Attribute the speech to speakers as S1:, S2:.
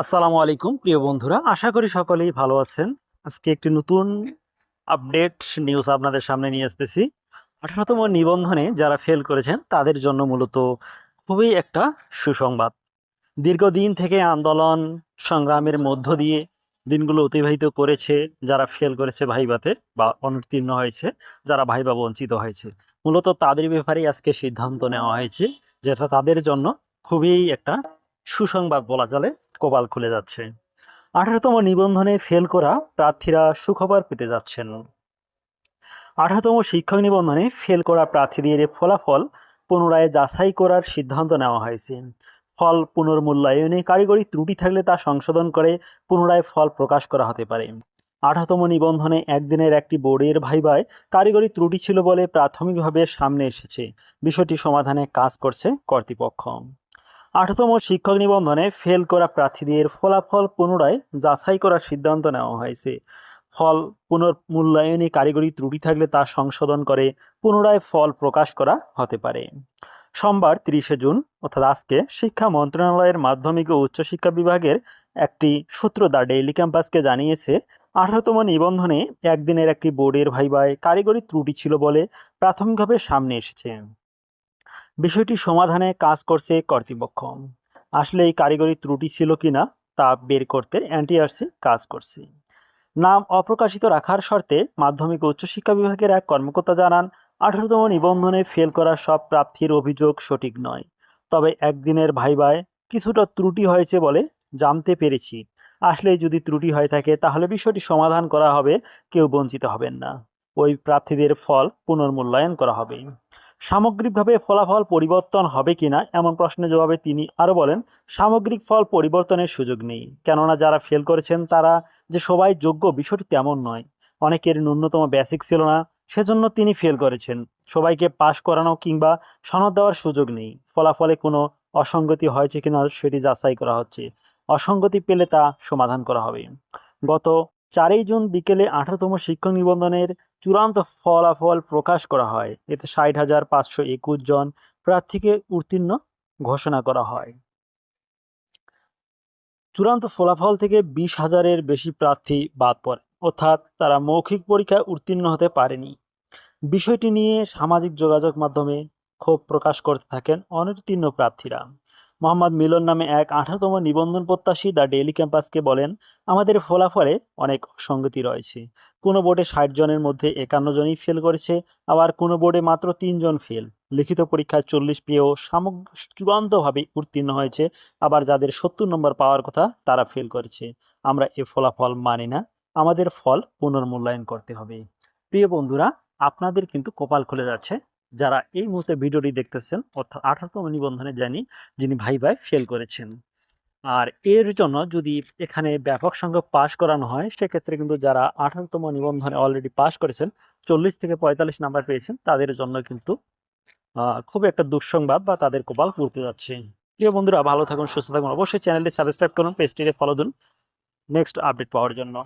S1: আসসালামু আলাইকুম, প্রিয় বন্ধুরা। আশা করি সকলেই ভালো আছেন। আজকে একটি নতুন আপডেট নিউজ আপনাদের সামনে নিয়ে আসতেছি। আঠারোতম নিবন্ধনে যারা ফেল করেছেন, তাদের জন্য মূলত খুবই একটা সুসংবাদ। দীর্ঘদিন থেকে আন্দোলন, সংগ্রামের মধ্য দিয়ে দিনগুলো অতিবাহিত করেছে, যারা ফেল করেছে ভাইবাতে বা অনুত্তীর্ণ হয়েছে, যারা ভাইবা বঞ্চিত হয়েছে। মূলত তাদের ব্যাপারেই আজকে সিদ্ধান্ত নেওয়া হয়েছে, যেটা তাদের জন্য খুবই একটা সুসংবাদ বলা চলে কপাল খুলে যাচ্ছে। আঠারোতম নিবন্ধনে ফেল করা প্রার্থীরা সুখবর পেতে যাচ্ছেন। আঠারোতম শিক্ষক নিবন্ধনে ফেল করা প্রার্থীদের ফলাফল পুনরায় যাচাই করার সিদ্ধান্ত নেওয়া হয়েছে। ফল পুনর্মূল্যায়নে কারিগরি ত্রুটি থাকলে তা সংশোধন করে পুনরায় ফল প্রকাশ করা হতে পারে। আঠারোতম নিবন্ধনে একদিনের একটি বোর্ডের ভাইভায় কারিগরি ত্রুটি ছিল বলে প্রাথমিকভাবে সামনে এসেছে। বিষয়টি সমাধানে কাজ করছে কর্তৃপক্ষ। আঠারোতম শিক্ষক নিবন্ধনে ফেল করা প্রার্থীদের ফলাফল পুনরায় যাচাই করার সিদ্ধান্ত নেওয়া হয়েছে। ফল পুনর্মূল্যায়নে কারিগরি ত্রুটি থাকলে তা সংশোধন করে পুনরায় ফল প্রকাশ করা হতে পারে। সোমবার তিরিশে জুন, অর্থাৎ আজকে, শিক্ষা মন্ত্রণালয়ের মাধ্যমিক ও উচ্চশিক্ষা বিভাগের একটি সূত্র দা ডেইলি ক্যাম্পাসকে জানিয়েছে, আঠারোতম নিবন্ধনে একদিনের একটি বোর্ডের ভাইবায় কারিগরি ত্রুটি ছিল বলে প্রাথমিকভাবে সামনে এসেছে। বিষয়টি সমাধানে কাজ করছে কর্তৃপক্ষ। আসলে এই কারিগরি ত্রুটি ছিল কিনা তা বের করতে এনটিআরসি কাজ করছে। নাম অপ্রকাশিত রাখার শর্তে মাধ্যমিক উচ্চশিক্ষা বিভাগের এক কর্মকর্তা জানান, আঠারোতম নিবন্ধনে ফেল করা সব প্রার্থীর অভিযোগ সঠিক নয়। তবে একদিনের ভাইবায় কিছুটা ত্রুটি হয়েছে বলে জানতে পেরেছি। আসলে যদি ত্রুটি হয়ে থাকে তাহলে বিষয়টি সমাধান করা হবে, কেউ বঞ্চিত হবেন না। ওই প্রার্থীদের ফল পুনর্মূল্যায়ন করা হবে। সামগ্রিকভাবে ফলাফল পরিবর্তন হবে কিনা এমন প্রশ্নের জবাবে তিনি আরও বলেন, সামগ্রিক ফল পরিবর্তনের সুযোগ নেই। কেননা যারা ফেল করেছেন, তারা যে সবাই যোগ্য বিষয়টি তেমন নয়। অনেকের ন্যূনতম বেসিক ছিল না, সেজন্য তিনি ফেল করেছেন। সবাইকে পাশ করানো কিংবা সনদ দেওয়ার সুযোগ নেই। ফলাফলে কোনো অসঙ্গতি হয়েছে কিনা সেটি যাচাই করা হচ্ছে। অসঙ্গতি পেলে তা সমাধান করা হবে। গত চারই জুন বিকেলে আঠারোতম শিক্ষক নিবন্ধনের চূড়ান্ত ফলাফল প্রকাশ করা হয়। এতে ষাট হাজার পাঁচশো একুশ জন প্রার্থীকে উত্তীর্ণ ঘোষণা করা হয়। চূড়ান্ত ফলাফল থেকে বিশ হাজারের বেশি প্রার্থী বাদ পড়ে। অর্থাৎ তারা মৌখিক পরীক্ষায় উত্তীর্ণ হতে পারেনি। বিষয়টি নিয়ে সামাজিক যোগাযোগ মাধ্যমে ক্ষোভ প্রকাশ করতে থাকেন অনুত্তীর্ণ প্রার্থীরা। মোহাম্মদ মিলন নামে এক আঠারোতম নিবন্ধন প্রত্যাশী দ্য ডেইলি ক্যাম্পাসকে বলেন, আমাদের ফলাফলে অনেক অসঙ্গতি রয়েছে। কোনো বোর্ডে ষাট জনের মধ্যে একান্ন জনই ফেল করেছে, আবার কোনো বোর্ডে মাত্র তিনজন ফেল। লিখিত পরীক্ষায় চল্লিশ পেয়েও সামগ্র চূড়ান্তভাবে উত্তীর্ণ হয়েছে, আবার যাদের সত্তর নম্বর পাওয়ার কথা তারা ফেল করেছে। আমরা এ ফলাফল মানি না, আমাদের ফল পুনর্মূল্যায়ন করতে হবে। প্রিয় বন্ধুরা, আপনাদের কিন্তু কপাল খুলে যাচ্ছে। যারা এই মুহূর্তে ভিডিওটি দেখতেছেন, অর্থাৎ আঠারোতম নিবন্ধনে জানি যিনি ভাই ভাই ফেল করেছেন। আর এর জন্য যদি এখানে ব্যাপক সংখ্যক পাশ করানো হয়, সেক্ষেত্রে কিন্তু যারা আঠারোতম নিবন্ধনে অলরেডি পাশ করেছেন, চল্লিশ থেকে পঁয়তাল্লিশ নাম্বার পেয়েছেন, তাদের জন্য কিন্তু খুব একটা দুঃসংবাদ বা তাদের কপাল পড়তে যাচ্ছে। প্রিয় বন্ধুরা, ভালো থাকুন, সুস্থ থাকুন, অবশ্যই চ্যানেলটি সাবস্ক্রাইব করুন পেজটিতে ফলো দিন। নেক্সট আপডেট পাওয়ার জন্য।